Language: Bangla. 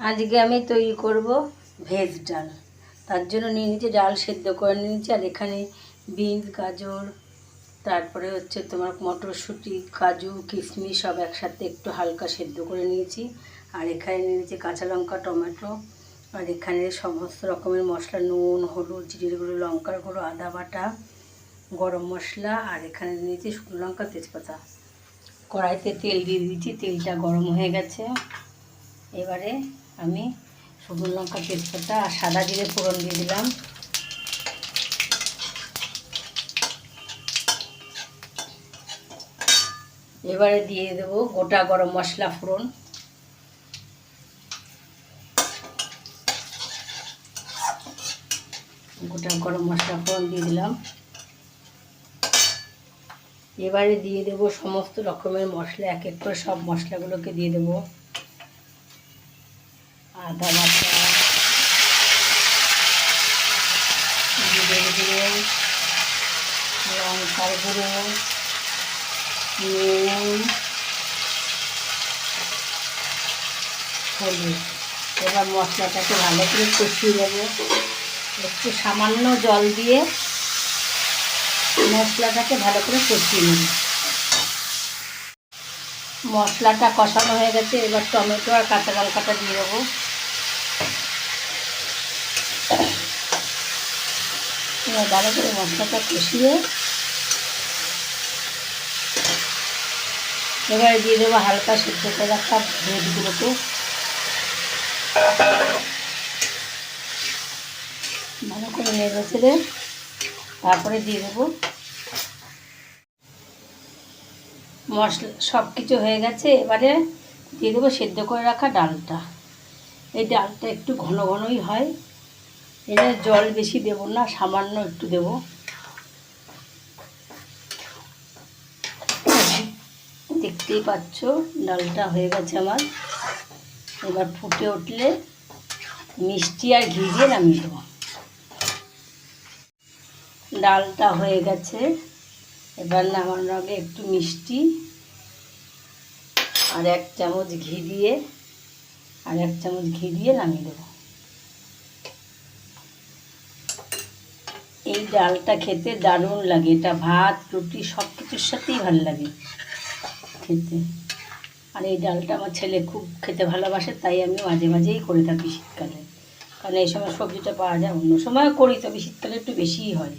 আজকে আমি তৈরি করব ভেজ ডাল। তার জন্য নিয়ে নিচ্ছি ডাল সেদ্ধ করে নিয়েছি, আর এখানে বিনস, গাজর, তারপরে হচ্ছে তোমার মটরশুঁটি, কাজু, কিশমিশ সব একসাথে একটু হালকা সেদ্ধ করে নিয়েছি। আর এখানে নিয়ে নিয়েছি কাঁচা লঙ্কা, টমেটো, আর এখানে সমস্ত রকমের মশলা, নুন, হলুদ জিরের গুঁড়ো, লঙ্কার গুঁড়ো, আদা বাটা, গরম মশলা, আর এখানে নিয়েছি শুকনো লঙ্কা, তেজপাতা। কড়াইতে তেল দিয়ে দিয়েছি, তেলটা গরম হয়ে গেছে। এবারে আমি শুকনো লঙ্কা তেজপাতা আর সাদা জিরে ফোড়ন দিয়ে দিলাম। এবারে দিয়ে দেব গোটা গরম মশলা ফোড়ন। গোটা গরম মশলা ফোড়ন দিয়ে দিলাম। এবারে দিয়ে দেব সমস্ত রকমের মশলা, এক এক করে সব মশলাগুলোকে দিয়ে দেব। আদা বাটা জিরে গুঁড়ো লঙ্কার গুঁড়ো নুন হলুদ এবার মশলাটাকে ভালো করে কষিয়ে দেবো একটু সামান্য জল দিয়ে মশলাটাকে ভালো করে কষিয়ে নেব মশলাটা কষানো হয়ে গেছে, এবার টমেটো আর কাঁচা লঙ্কাটা দিয়ে দেবো। এবার ভালো করে মশলাটা কষিয়ে এবারে দিয়ে দেবো হালকা সিদ্ধ করে রাখা ভেজগুলোকে ভালো করে নেড়ে ছেড়ে তারপরে দিয়ে দেবো। মশলা সব কিছু হয়ে গেছে, এবারে দিয়ে দেবো সেদ্ধ করে রাখা ডালটা। এই ডালটা একটু ঘন ঘনই হয়। এটা জল বেশি দেবো না, সামান্য একটু দেবো। দেখতেই পাচ্ছ, ডালটা হয়ে গেছে আমার। এবার ফুটে উঠলে মিষ্টি আর ঘি দিয়ে নামিয়ে দেবো। ডালটা হয়ে গেছে, এবার নামানোর আগে একটু মিষ্টি আর এক চামচ ঘি দিয়ে, আর এক চামচ ঘি দিয়ে নামিয়ে দেবো। এই ডালটা খেতে দারুণ লাগে। এটা ভাত, রুটি সব কিছুর সাথেই ভালো লাগে খেতে। আর এই ডালটা আমার ছেলে খুব খেতে ভালোবাসে, তাই আমি মাঝে মাঝেই করে থাকি শীতকালে। কারণ এই সময় সবজিটা পাওয়া যায়, অন্য সময় করি, তবে শীতকালে একটু বেশিই হয়।